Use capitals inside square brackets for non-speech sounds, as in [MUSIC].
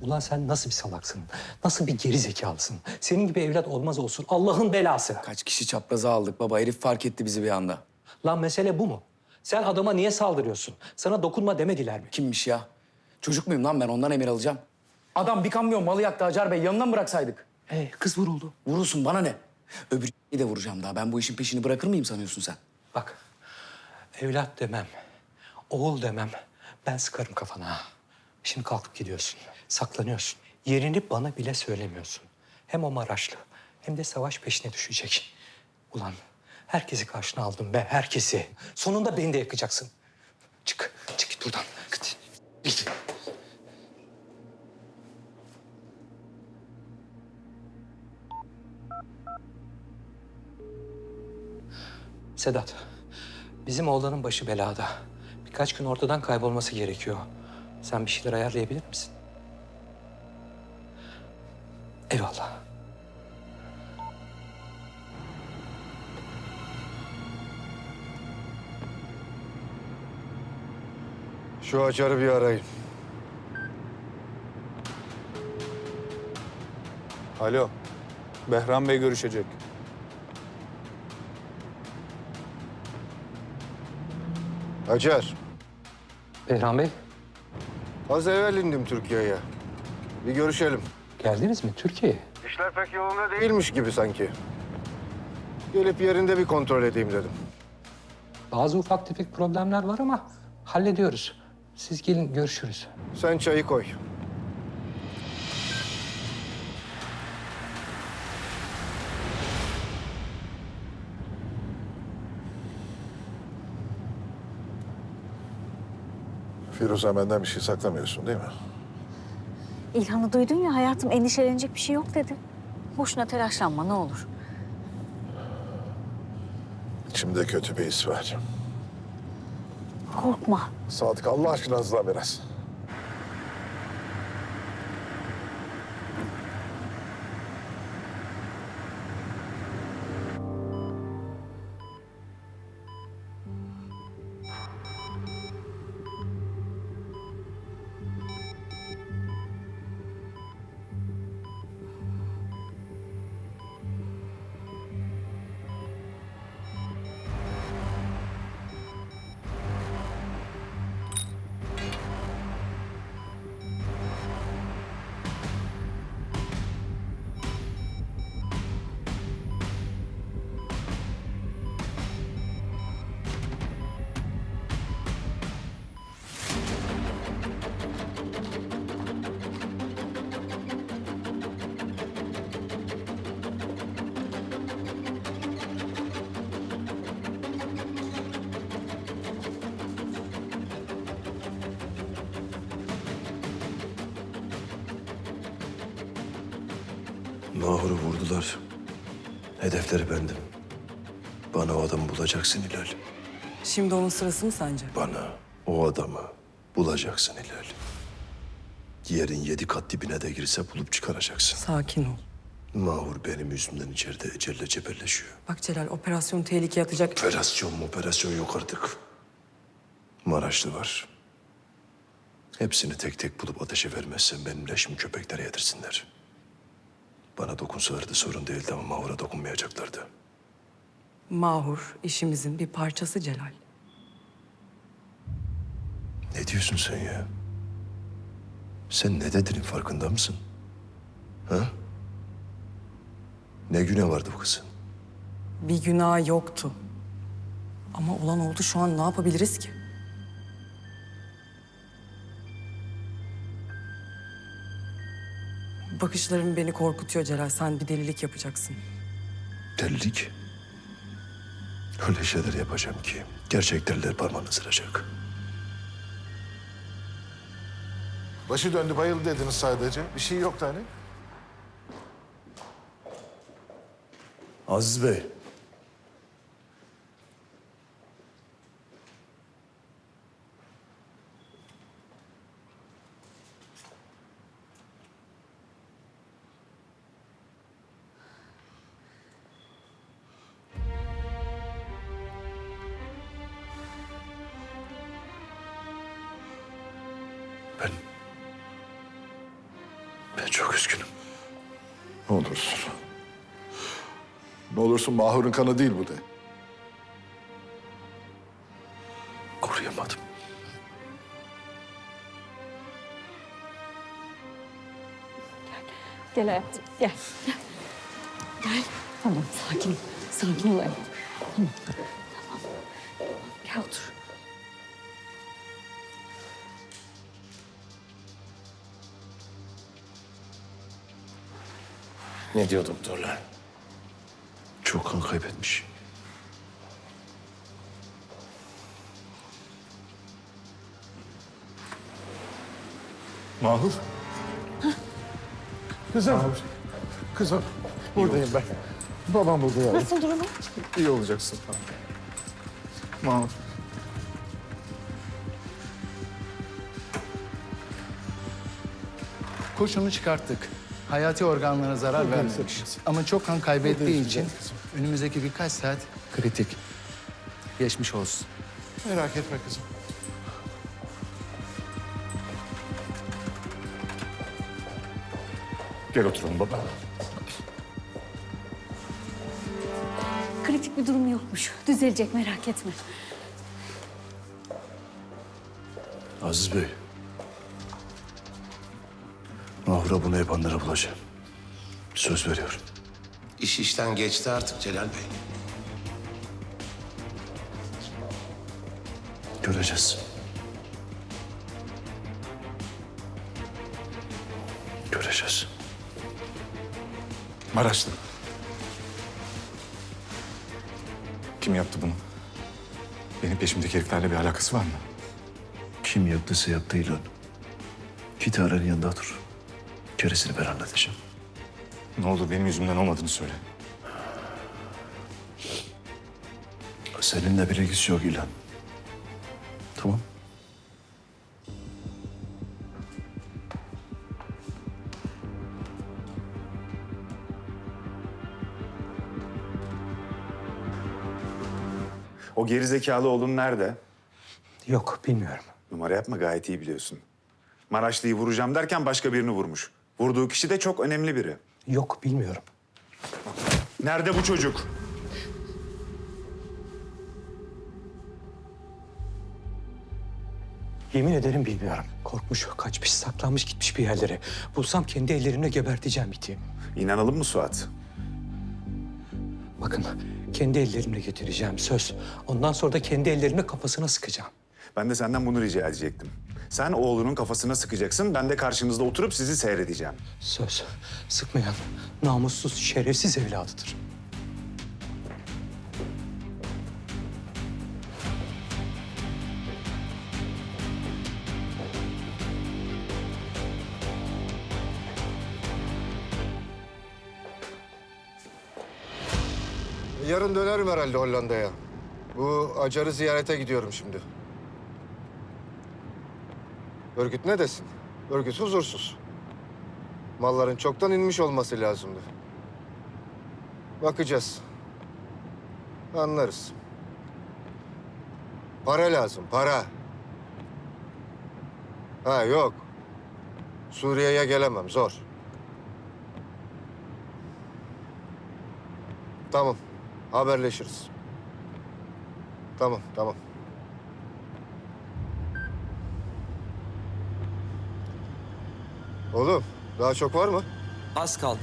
Ulan sen nasıl bir salaksın? Nasıl bir geri zekalısın? Senin gibi evlat olmaz olsun. Allah'ın belası. Kaç kişi çapraza aldık baba. Herif fark etti bizi bir anda. Lan mesele bu mu? Sen adama niye saldırıyorsun? Sana dokunma demediler mi? Kimmiş ya? Çocuk muyum lan ben ondan emir alacağım. Adam bir kamyon malı yaktı Hacer Bey. Yanından bıraksaydık. Hey, kız vuruldu. Vurursun bana ne? Öbür [LAUGHS] de vuracağım daha. Ben bu işin peşini bırakır mıyım sanıyorsun sen? Bak, evlat demem, oğul demem. Ben sıkarım kafana. ha. Şimdi kalkıp gidiyorsun, saklanıyorsun. Yerini bana bile söylemiyorsun. Hem o Maraşlı hem de savaş peşine düşecek. Ulan herkesi karşına aldım be, herkesi. Sonunda beni de yakacaksın. Çık, çık git buradan. Git, git. Sedat, bizim oğlanın başı belada. Birkaç gün ortadan kaybolması gerekiyor. Sen bir şeyler ayarlayabilir misin? Eyvallah. Şu açarı bir arayın. Alo. Behram Bey görüşecek. Hacer, Behram Bey, az evvel indim Türkiye'ye. Bir görüşelim. geldiniz mi Türkiye'ye? İşler pek yolunda değilmiş gibi sanki. Gelip yerinde bir kontrol edeyim dedim. Bazı ufak tefek problemler var ama hallediyoruz. Siz gelin görüşürüz. Sen çayı koy. Firuze benden bir şey saklamıyorsun değil mi? İlhan'ı duydun ya hayatım endişelenecek bir şey yok dedi. Boşuna telaşlanma ne olur. İçimde kötü bir his var. Korkma. Sadık Allah aşkına hızla biraz. Mahur'u vurdular. Hedefleri bendim. Bana o adamı bulacaksın Hilal. Şimdi onun sırası mı sence? Bana o adamı bulacaksın Hilal. Yerin yedi kat dibine de girse bulup çıkaracaksın. Sakin ol. Mahur benim yüzümden içeride ecelle cebelleşiyor. Bak Celal operasyon tehlikeye atacak. Operasyon mu operasyon yok artık. Maraşlı var. Hepsini tek tek bulup ateşe vermezsen benim leşimi köpeklere yedirsinler. Bana dokunsalardı sorun değildi ama Mahur'a dokunmayacaklardı. Mahur işimizin bir parçası Celal. Ne diyorsun sen ya? Sen ne dediğinin farkında mısın? Ha? Ne güne vardı bu kızın? Bir günah yoktu. Ama olan oldu şu an ne yapabiliriz ki? Bakışların beni korkutuyor Celal. Sen bir delilik yapacaksın. Delilik. Öyle şeyler yapacağım ki gerçek deliler parmağını ısıracak. Başı döndü bayıldı dediniz sadece. Bir şey yok hani. Aziz Bey. Ben Çok üzgünüm. Ne olursun. Ne olursun Mahur'un kanı değil bu de. Koruyamadım. Gel hayatım gel. Gel. Tamam sakin ol. Sakin ol hayatım. Tamam. Tamam. Gel otur. Ne diyor doktorlar? Çok kan kaybetmiş. Mahur. Kızım. Kızım. Buradayım ben. Babam burada ya. Nasıl durumu? İyi olacaksın. Mahur. Kurşunu çıkarttık. Hayati organlara zarar vermemiş. Ama çok kan kaybettiği için önümüzdeki birkaç saat kritik. Geçmiş olsun. Merak etme kızım. Gel oturalım baba. Kritik bir durum yokmuş. Düzelecek merak etme. Aziz Bey. Mahur'a bunu yapanları bulacağım. Söz veriyorum. İş işten geçti artık Celal Bey. Göreceğiz. Göreceğiz. Maraşlı. Kim yaptı bunu? Benim peşimdeki heriflerle bir alakası var mı? Kim yaptıysa yaptı ilan. Git Aren'in yanında dur. Gerisini ben halledeceğim. Ne olur benim yüzümden olmadığını söyle. Seninle bir ilgisi yok ilan. Tamam. O gerizekalı oğlun nerede? Yok bilmiyorum. Numara yapma gayet iyi biliyorsun. Maraşlı'yı vuracağım derken başka birini vurmuş. Vurduğu kişi de çok önemli biri. Yok bilmiyorum. Nerede bu çocuk? Yemin ederim bilmiyorum. Korkmuş, kaçmış, saklanmış gitmiş bir yerlere. Bulsam kendi ellerimle geberteceğim iti. İnanalım mı Suat? Bakın kendi ellerimle getireceğim söz. Ondan sonra da kendi ellerimle kafasına sıkacağım. Ben de senden bunu rica edecektim. Sen oğlunun kafasına sıkacaksın, ben de karşınızda oturup sizi seyredeceğim. Söz sıkmayan namussuz, şerefsiz evladıdır. Yarın dönerim herhalde Hollanda'ya. Bu Acar'ı ziyarete gidiyorum şimdi. Örgüt ne desin? Örgüt huzursuz. Malların çoktan inmiş olması lazımdı. Bakacağız. Anlarız. Para lazım, para. Ha yok. Suriye'ye gelemem, zor. Tamam, haberleşiriz. Tamam, tamam. Oğlum, daha çok var mı? Az kaldı.